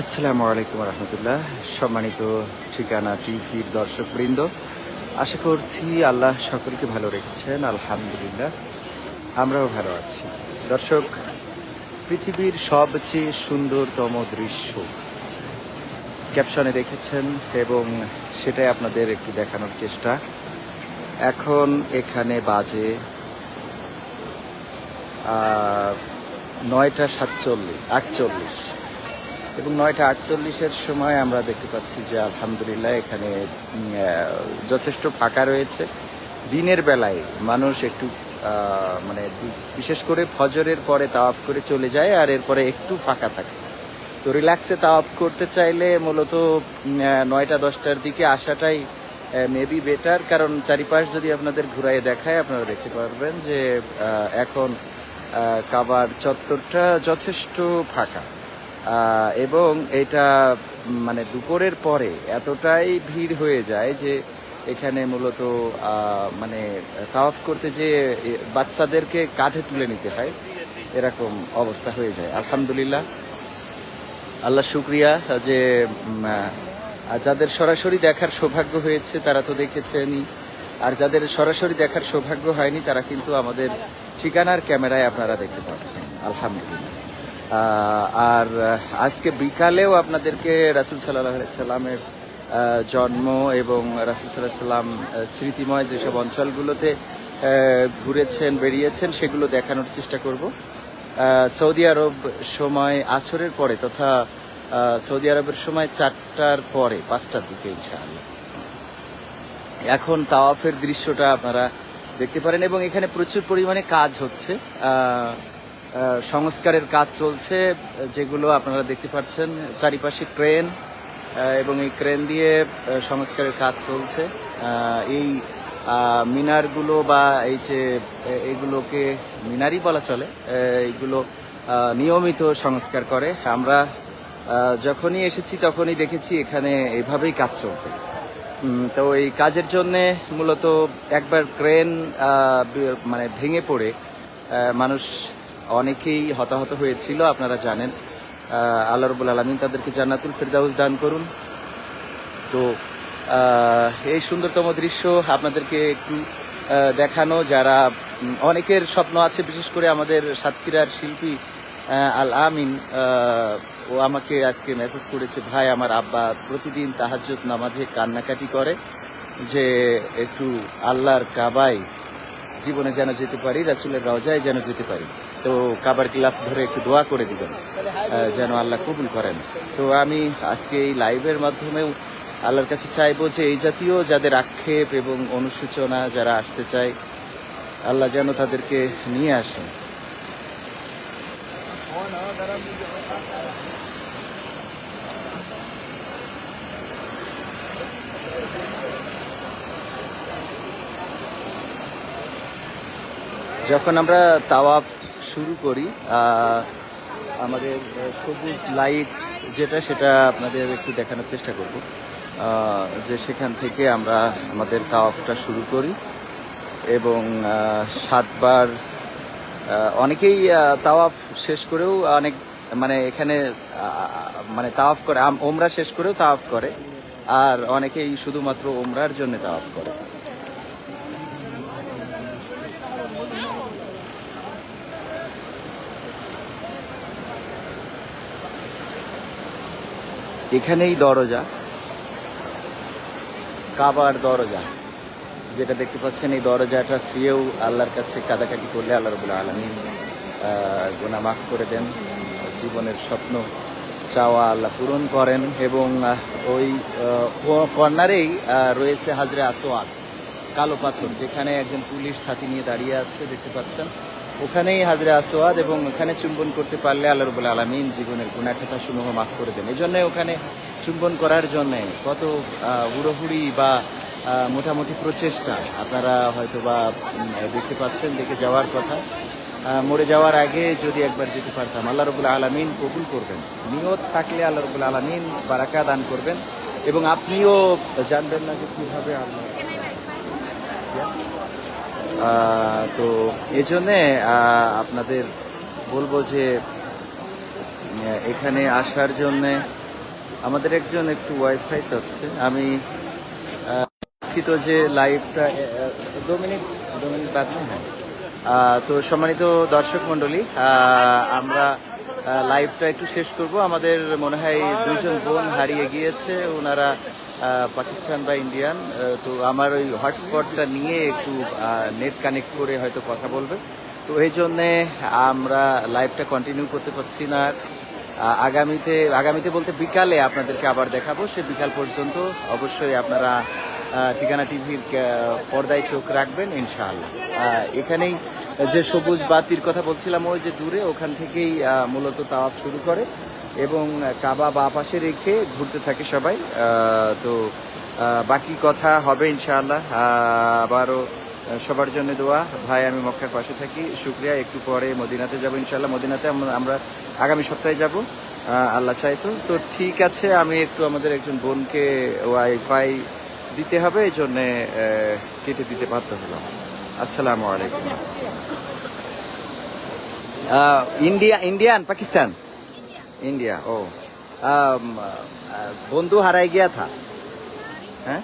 আসসালামু আলাইকুম রহমতুল্লাহ। সম্মানিত ঠিকানা টিভির দর্শকবৃন্দ, আশা করছি আল্লাহ সকলকে ভালো রেখেছেন, আলহামদুলিল্লাহ। আমরাও ভালো আছি। দর্শক, পৃথিবীর সবচেয়ে সুন্দরতম দৃশ্য ক্যাপশনে দেখেছেন এবং সেটাই আপনাদের একটু দেখানোর চেষ্টা। এখন এখানে বাজে নয়টা সাতচল্লিশ, আটচল্লিশ। এবং নয়টা আটচল্লিশের সময় আমরা দেখতে পাচ্ছি যে আলহামদুলিল্লাহ এখানে যথেষ্ট ফাঁকা রয়েছে। দিনের বেলায় মানুষ একটু মানে বিশেষ করে ফজরের পরে তাওয়াফ করে চলে যায় আর এরপরে একটু ফাঁকা থাকে। তো রিল্যাক্সে তাওয়াফ করতে চাইলে মূলত নয়টা দশটার দিকে আসাটাই মেবি বেটার কারণ চারিপাশ যদি আপনাদের ঘুরাই দেখায়, আপনারা দেখতে পারবেন যে এখন কাবার চত্বরটা যথেষ্ট ফাঁকা। এবং এটা মানে দুপুরের পরে এতটাই ভিড় হয়ে যায় যে এখানে মূলত মানে তাওয়াফ করতে যে বাচ্চাদেরকে কাঁধে তুলে নিতে হয়, এরকম অবস্থা হয়ে যায়। আলহামদুলিল্লাহ। আল্লাহ শুক্রিয়া যে যাদের সরাসরি দেখার সৌভাগ্য হয়েছে, তারা তো দেখেছেনই। আর যাদের সরাসরি দেখার সৌভাগ্য হয়নি, তারা কিন্তু আমাদের ঠিকানার ক্যামেরায় আপনারা দেখতে পাচ্ছেন। আলহামদুলিল্লাহ। আর আজকে বিকালেও আপনাদেরকে রাসুল সাল্লাহ সাল্লামের জন্ম এবং রাসুল সাল্লাহ সাল্লাম স্মৃতিময় যেসব অঞ্চলগুলোতে ঘুরেছেন, বেরিয়েছেন, সেগুলো দেখানোর চেষ্টা করব। সৌদি আরব সময় আসরের পরে তথা সৌদি আরবের সময় চারটার পরে, পাঁচটার দিকে এখন তাওয়াফের দৃশ্যটা আপনারা দেখতে পারেন এবং এখানে প্রচুর পরিমাণে কাজ হচ্ছে। সংস্কারের কাজ চলছে যেগুলো আপনারা দেখতে পাচ্ছেন চারিপাশে ক্রেন এবং এই ক্রেন দিয়ে সংস্কারের কাজ চলছে। এই মিনারগুলো বা এই যে এগুলোকে মিনারই বলা চলে আহ, এইগুলো নিয়মিত সংস্কার করে। আমরা যখনই এসেছি তখনই দেখেছি এখানে এভাবেই কাজ চলতে। তো এই কাজের জন্য মূলত একবার ক্রেন মানে ভেঙে পড়ে মানুষ অনেকেই হতাহত হয়েছিল, আপনারা জানেন। আল্লাহ রবুল আলমিন তাদেরকে জান্নাতুল ফেরদাউস দান করুন। তো এই সুন্দরতম দৃশ্য আপনাদেরকে একটু দেখানো। যারা অনেকের স্বপ্ন আছে, বিশেষ করে আমাদের সাতক্ষীরার শিল্পী আল আমিন ও আমাকে আজকে মেসেজ করেছে, ভাই, আমার আব্বা প্রতিদিন তাহাজ্জুদ নামাজে কান্নাকাটি করে যে একটু আল্লাহর কাবায় জীবনে যেন যেতে পারি, রাসুলের রওজায় যেন যেতে পারি। তো কাবার গিলাফ ধরে একটু দোয়া করে দিবেন যেন আল্লাহ কবুল করেন। তো আমি আজকে এই লাইভের মাধ্যমেও আল্লাহর কাছে চাইব যে এই জাতীয় যাদের আক্ষেপ এবং অনুসূচনা যারা আসতে চায়, আল্লাহ যেন তাদেরকে নিয়ে আসেন। যখন আমরা তাওয়াফ শুরু করি। আমাদের সবুজ লাইট যেটা, সেটা আপনাদের একটু দেখানোর চেষ্টা করব। যে সেখান থেকে আমরা আমাদের তাওয়াফটা শুরু করি এবং সাতবার অনেকেই তাওয়াফ শেষ করেও অনেক মানে এখানে মানে তাওয়াফ করে ওমরা শেষ করেও তাওয়াফ করে। আর অনেকেই শুধুমাত্র ওমরার জন্য তাওয়াফ করে। এখানেই দরজা, কাবার দরজা, যেটা দেখতে পাচ্ছেন এই দরজাটা শ্রিয়েও আল্লাহর কাছে কাদাকাটি করলে আল্লাহ রবুল্লা আলমী গোনা মাফ করে দেন। জীবনের স্বপ্ন, চাওয়া আল্লাহ পূরণ করেন এবং ওই কর্নারেই রয়েছে হাজরে আসোয়াদ কালো পাথর, যেখানে একজন পুলিশ ছাতি নিয়ে দাঁড়িয়ে আছে, দেখতে পাচ্ছেন। ওখানেই হাজরে আসোয়াদ এবং ওখানে চুম্বন করতে পারলে আল্লাহ রবুল আলমিন জীবনের গুণাখাতা সমূহ মাফ করে দেন। এই জন্য ওখানে চুম্বন করার জন্যে কত হুড়োহুড়ি বা মোটামুটি প্রচেষ্টা। আপনারা হয়তো বা দেখতে পাচ্ছেন, দেখে যাওয়ার কথা। মরে যাওয়ার আগে যদি একবার যেতে পারতাম, আল্লাহ রবুল আলমিন কবুল করবেন। নিয়ত থাকলে আল্লাহ রবুল আলমিন বারাকা দান করবেন এবং আপনিও জানবেন না যে কীভাবে আল্লাহ তো এই জন্যে আপনাদের বলব যে এখানে আসার জন্যে আমাদের একজন একটু ওয়াইফাই চাচ্ছে। আমি দুঃখিত যে লাইভটা দু মিনিট দু মিনিট বাদ হ্যাঁ। তো সম্মানিত দর্শক মণ্ডলী আমরা লাইভটা একটু শেষ করব। আমাদের মনে হয় দুজন বোন হারিয়ে গিয়েছে। ওনারা পাকিস্তান বা ইন্ডিয়ান তো আমার ওই হটস্পটটা নিয়ে একটু নেট কানেক্ট করে হয়তো কথা বলবে। তো এই জন্যে আমরা লাইভটা কন্টিনিউ করতে পারছি না। আগামীতে আগামীতে বলতে বিকালে আপনাদেরকে আবার দেখাবো। সে বিকাল পর্যন্ত অবশ্যই আপনারা ঠিকানা টিভির পর্দায় চোখ রাখবেন, ইনশাআল্লাহ। এখানেই যে সবুজ বাতির কথা বলছিলাম, ওই যে দূরে, ওখান থেকেই মূলত তাওয়াফ শুরু করে। এবং কাবা বা পাশে রেখে ঘুরতে থাকে সবাই। তো বাকি কথা হবে ইনশাআল্লাহ। আবারও সবার জন্য দোয়া। ভাই, আমি মক্কার পাশে থাকি। শুক্রিয়া। একটু পরে মদিনাতে যাব ইনশাআল্লাহ। মদিনাতে আমরা- আগামী সপ্তাহে যাব। আল্লাহ চাইতো তো। ঠিক আছে, আমি একটু আমাদের একজন বোনকে ওয়াইফাই দিতে হবে, এই জন্যে কেটে দিতে বাধ্য হলাম। আসসালামু আলাইকুম। India, Indian, Pakistan? ইন্ডিয়া ও বন্ধু হারাই গিয়া থা হ্যাঁ